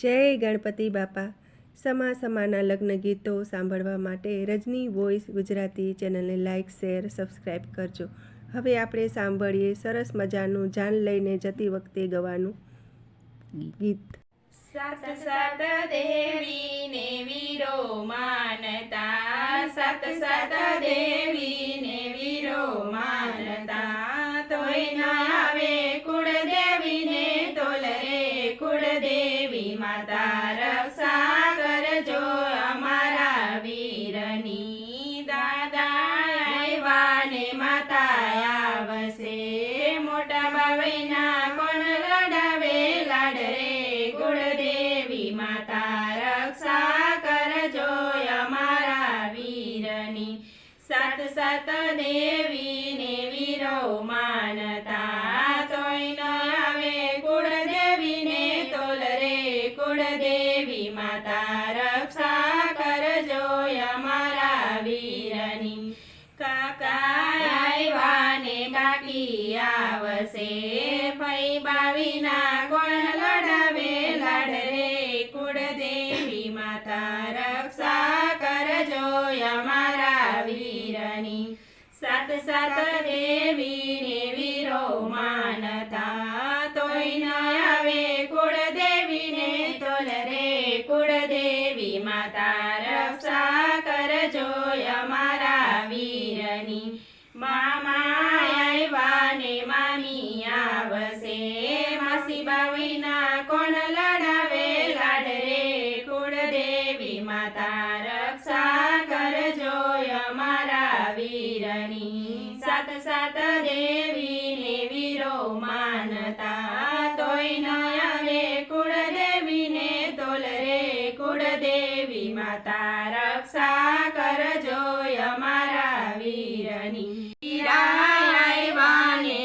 જય ગણપતિ બાપા. સમા સમાના લગ્ન ગીતો સાંભળવા માટે રજની વોઇસ ગુજરાતી ચેનલને લાઇક શેર સબસ્ક્રાઈબ કરજો. હવે આપણે સાંભળીએ સરસ મજાનું જાન લઈને જતી વખતે ગવાનું ગીત. સાત સાત દેવીને વીરો માનતા સાત સાત દેવીને વીરો માનતા તોય ના આવે કુળદેવીને તોલ રે માતા રક્ષા કરજો અમારા વીરની દાદા ને માતા આવશે. મોટા બાવૈના કોણ લડાવે? લાડ રે કુળદેવી માતા રક્ષા કરજો અમારા વીરની. સાત સાત દેવીને વીરો માનતા કુળદેવી માતા રક્ષા કરજો અમારા વીરની. કાકા આવ્યા ને કાકી આવશે ભાઈ બાવીના કોણ લડાવે લાડ રે કુળદેવી માતા રક્ષા કરજો અમારા વીરની. સાત સાત દેવીને માતા રક્ષા કરજો અમારા વીરની. મામા આવ્યા ને મામી આવશે. માસી બાવીના કોણ લડાવે? લાડ રે કુળદેવી માતા રક્ષા કરજો અમારા વીરની. સાત સાત દેવીને માતા રક્ષા કરજો અમારા વીરની. વીરાય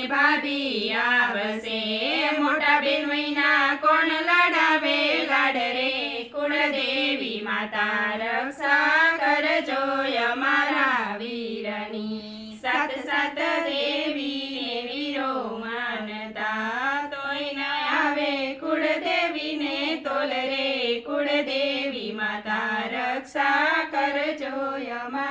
ભાભી આવશે. મોટા બેન મહિના કોણ લડાવે? લાડ રે કુળદેવી માતા રક્ષા કરજો અમારા વીરની. સાત સાત દેવી વીરો માનતા તોય આવે કુળદેવીને તોલ રે. કુળદેવી માતા રક્ષા કરજો અમારા